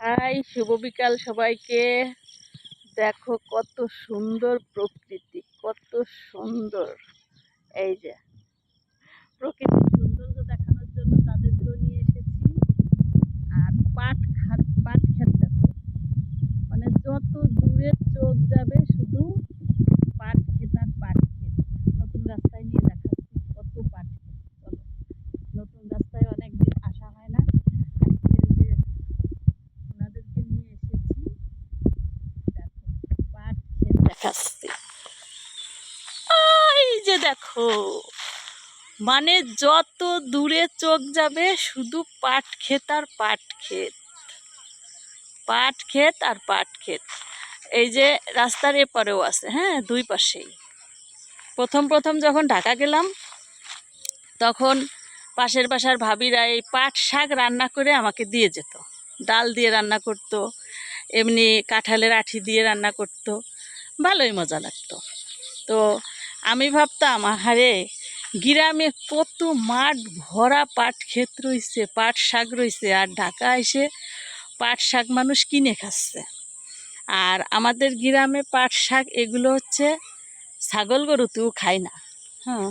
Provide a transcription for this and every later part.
High, শুভ বিকাল সবাইকে। দেখো কত সুন্দর প্রকৃতি, কত সুন্দর। এই যে প্রকৃতির সৌন্দর্য দেখানোর জন্য তাদেরকেও নিয়ে এসেছি। আর পাট খাত পাট দেখো মানে যত দূরে চোখ যাবে শুধু পাট ক্ষেত আর পাট ক্ষেত নতুন রাস্তায় নিয়ে দেখাচ্ছি কত পাট ক্ষেত চলো নতুন রাস্তায় অনেকদিন আসা হয় না আজকে যে ওনাদেরকে নিয়ে এসেছি দেখো পাট ক্ষেত এই যে দেখো মানে যত দূরে চোখ যাবে, শুধু পাট ক্ষেত আর পাট ক্ষেত। পাট ক্ষেত আর পাট ক্ষেত। এই যে রাস্তার এপারেও আছে হ্যাঁ দুই পাশেই। প্রথম প্রথম যখন ঢাকা গেলাম, তখন পাশের বাসার ভাবিরা এই পাট শাক রান্না করে আমাকে দিয়ে যেত। ডাল দিয়ে রান্না করতো, এমনি কাঁঠালের আঠি দিয়ে রান্না করতো। ভালোই মজা লাগতো। তো আমি ভাবতাম, আহারে, গ্রামে কত মাঠ ভরা পাট ক্ষেত রয়েছে পাট শাক রয়েছে আর ঢাকা এসে পাট শাক মানুষ কিনে খাচ্ছে। আর আমাদের গ্রামে পাট শাক এগুলো হচ্ছে ছাগল গরুতেও খায় না। হ্যাঁ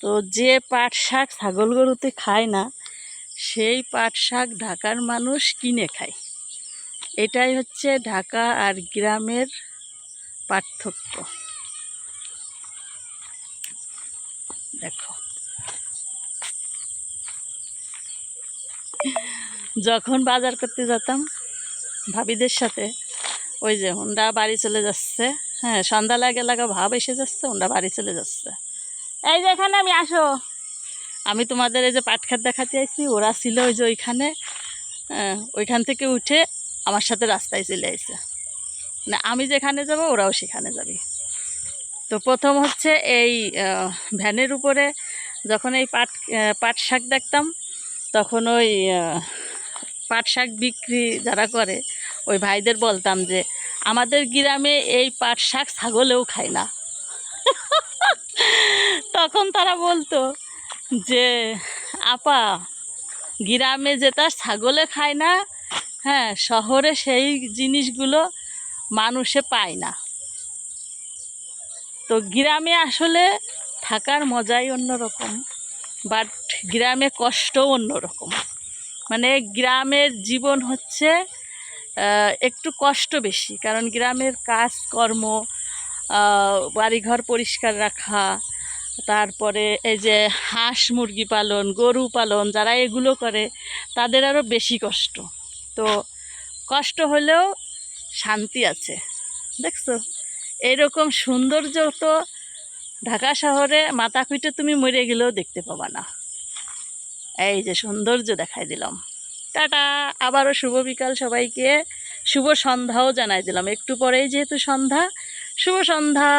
তো যে পাট শাক ছাগল গরুতে খায় না, সেই পাট শাক ঢাকার মানুষ কিনে খায়। এটাই হচ্ছে ঢাকা আর গ্রামের পার্থক্য। দেখো। যখন বাজার করতে যেতাম, ভাবিদের সাথে, ওই যে হুন্ডা বাড়ি চলে যাচ্ছে হ্যাঁ সন্ধ্যা লাগে লাগা ভাব এসে যাচ্ছে হুন্ডা বাড়ি চলে যাচ্ছে। এই যে এখানে আমি আসো। আমি তোমাদের এই যে পাটখাত দেখাতে আইছি, ওরা ছিল ওই যে ওইখানে ওইখান থেকে উঠে আমার সাথে রাস্তায় চলে আইছে। না, আমি যেখানে যাব, ওরাও সেখানে যাবে। তো প্রথম হচ্ছে এই ভ্যানের উপরে যখন এই পাট পাট শাক দেখতাম, তখন ওই পাট শাক বিক্রি যারা করে, ওই ভাইদের বলতাম যে, আমাদের গ্রামে এই পাট শাক ছাগলেও খায় না। তখন তারা বলতো যে, আপা, গ্রামে যেটা ছাগলে খায় না হ্যাঁ শহরে সেই জিনিসগুলো মানুষে পায় না। তো গ্রামে আসলে থাকার মজাই অন্যরকম বাট গ্রামে কষ্টও অন্যরকম। মানে গ্রামের জীবন হচ্ছে একটু কষ্ট বেশি, কারণ গ্রামের কাজকর্ম বাড়িঘর পরিষ্কার রাখা, তারপরে এই যে হাঁস মুরগি পালন, গরু পালন, যারা এগুলো করে, তাদের আরও বেশি কষ্ট। তো কষ্ট হলেও শান্তি আছে। দেখছ? এইরকম সৌন্দর্য তো ঢাকা শহরে মাথা খুঁটে তুমি মরে গেলেও দেখতে পাবা না। এই যে সৌন্দর্য দেখাই দিলাম। টাটা! আবারও শুভ বিকাল সবাইকে। শুভ সন্ধ্যাও জানাই দিলাম। একটু পরেই যেহেতু সন্ধ্যা, শুভ সন্ধ্যা!